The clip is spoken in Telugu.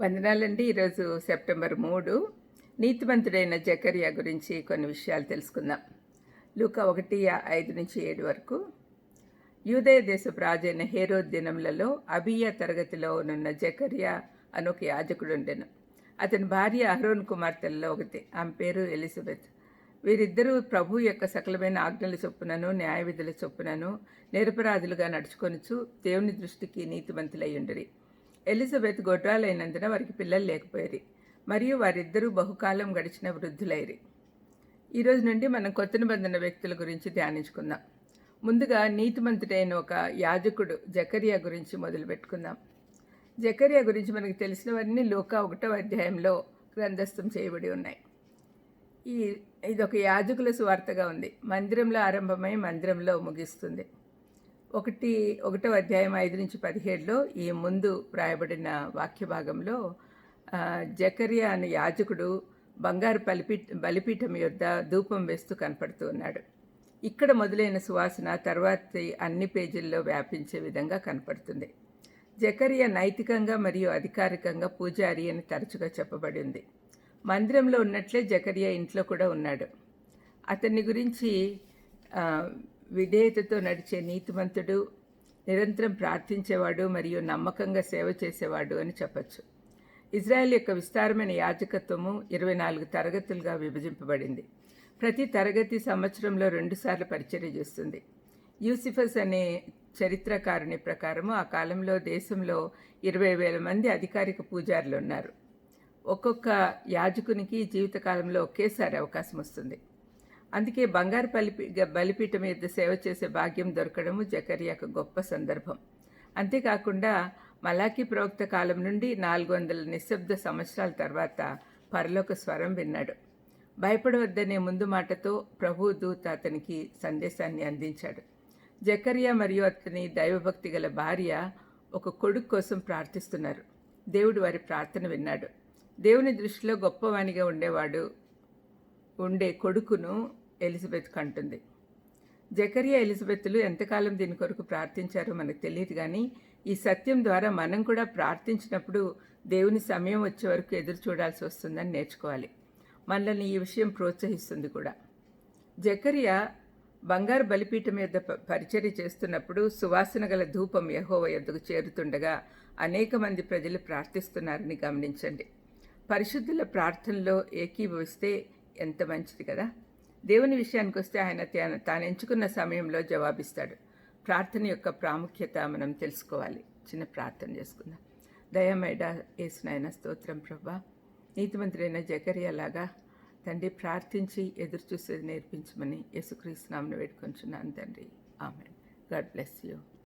వందనాలండి. ఈరోజు సెప్టెంబర్ మూడు. నీతిమంతుడైన జకరియా గురించి కొన్ని విషయాలు తెలుసుకుందాం. లూక ఒకటి ఐదు నుంచి ఏడు వరకు. యూదయ దేశపు రాజైన హేరో దినములలో అబియా తరగతిలో ఉన్న జకరియా అని ఒక యాజకుడు ఉండెను అతని భార్య అహరోన్ కుమార్తెలలో ఒకటి. ఆమె పేరు ఎలిజబెత్. వీరిద్దరూ ప్రభు యొక్క సకలమైన ఆజ్ఞల చొప్పునను న్యాయ విధుల చొప్పునను నిరపరాధులుగా నడుచుకొనుచు దేవుని దృష్టికి నీతిమంతులై ఉండరి. ఎలిజబెత్ గొడ్రాలైనందున వారికి పిల్లలు లేకపోయారు మరియు వారిద్దరూ బహుకాలం గడిచిన వృద్ధులైరి. ఈరోజు నుండి మనం కొత్త నిబంధన వ్యక్తుల గురించి ధ్యానించుకుందాం. ముందుగా నీతిమంతుడైన ఒక యాజకుడు జకరియా గురించి మొదలు పెట్టుకుందాం జకరియా గురించి మనకు తెలిసినవన్నీ లోక ఒకటో అధ్యాయంలో గ్రంథస్థం చేయబడి ఉన్నాయి. ఈ ఇది ఒక యాజకుల సువార్తగా ఉంది. మందిరంలో ఆరంభమై మందిరంలో ముగిస్తుంది. ఒకటి ఒకటో అధ్యాయం ఐదు నుంచి పదిహేడులో ఈ ముందు వ్రాయబడిన వాక్య భాగంలో జకరియా అనే యాజకుడు బంగారు బలిపీ బలిపీఠం యొద్ద ధూపం వేస్తూ కనపడుతూ ఉన్నాడు. ఇక్కడ మొదలైన సువాసన తర్వాతి అన్ని పేజీల్లో వ్యాపించే విధంగా కనపడుతుంది. జకరియా నైతికంగా మరియు అధికారికంగా పూజారి అని తరచుగా చెప్పబడి ఉంది. మందిరంలో ఉన్నట్లే జకరియా ఇంట్లో కూడా ఉన్నాడు. అతన్ని గురించి విధేయతతో నడిచే నీతిమంతుడు నిరంతరం ప్రార్థించేవాడు మరియు నమ్మకంగా సేవ చేసేవాడు అని చెప్పచ్చు. ఇజ్రాయెల్ యొక్క విస్తారమైన యాజకత్వము ఇరవై నాలుగు తరగతులుగా విభజింపబడింది. ప్రతి తరగతి సంవత్సరంలో రెండుసార్లు పరిచర్య చేస్తుంది. యూసిఫస్ అనే చరిత్రకారుని ప్రకారము ఆ కాలంలో దేశంలో ఇరవై వేల మంది అధికారిక పూజారులు ఉన్నారు. ఒక్కొక్క యాజకునికి జీవితకాలంలో ఒకేసారి అవకాశం వస్తుంది. అందుకే బంగారు బలిపీఠం మీద సేవ చేసే భాగ్యం దొరకడము జకరియాకు గొప్ప సందర్భం. అంతేకాకుండా మలాకి ప్రవక్త కాలం నుండి నాలుగు వందల నిశ్శబ్ద సంవత్సరాల తర్వాత పరలోక స్వరం విన్నాడు. భయపడవద్దనే ముందు మాటతో ప్రభు దూత అతనికి సందేశాన్ని అందించాడు. జకరియా మరియు అతని దైవభక్తి గల భార్య ఒక కొడుకు కోసం ప్రార్థిస్తున్నారు. దేవుడు వారి ప్రార్థన విన్నాడు. దేవుని దృష్టిలో గొప్పవానిగా ఉండేవాడు ఉండే కొడుకును ఎలిజబెత్ కంటుంది. జకరియా ఎలిజబెత్లు ఎంతకాలం దీని కొరకు ప్రార్థించారో మనకు తెలియదు కానీ ఈ సత్యం ద్వారా మనం కూడా ప్రార్థించినప్పుడు దేవుని సమయం వచ్చే వరకు ఎదురు చూడాల్సి వస్తుందని నేర్చుకోవాలి. మనల్ని ఈ విషయం ప్రోత్సహిస్తుంది కూడా. జకరియా బంగారు బలిపీఠం మీద పరిచర్య చేస్తున్నప్పుడు సువాసన గల ధూపం యహోవ యొద్దకు చేరుతుండగా అనేక మంది ప్రజలు ప్రార్థిస్తున్నారని గమనించండి. పరిశుద్ధుల ప్రార్థనలో ఏకీభవిస్తే ఎంత మంచిది కదా? దేవుని విషయానికి వస్తే ఆయన తాను- తాను ఎంచుకున్న సమయంలో జవాబిస్తాడు. ప్రార్థన యొక్క ప్రాముఖ్యత మనం తెలుసుకోవాలి. చిన్న ప్రార్థన చేసుకుందాం. దయమైడ ఏసునాయన స్తోత్రం ప్రభా. నీతిమంతుడైన జకరియలాగా తండ్రి ప్రార్థించి ఎదురు చూసేది నేర్పించమని యేసుక్రీస్తునామను వేడుకొంచున్నాను తండ్రి. ఆమె గాడ్ బ్లెస్ యూ.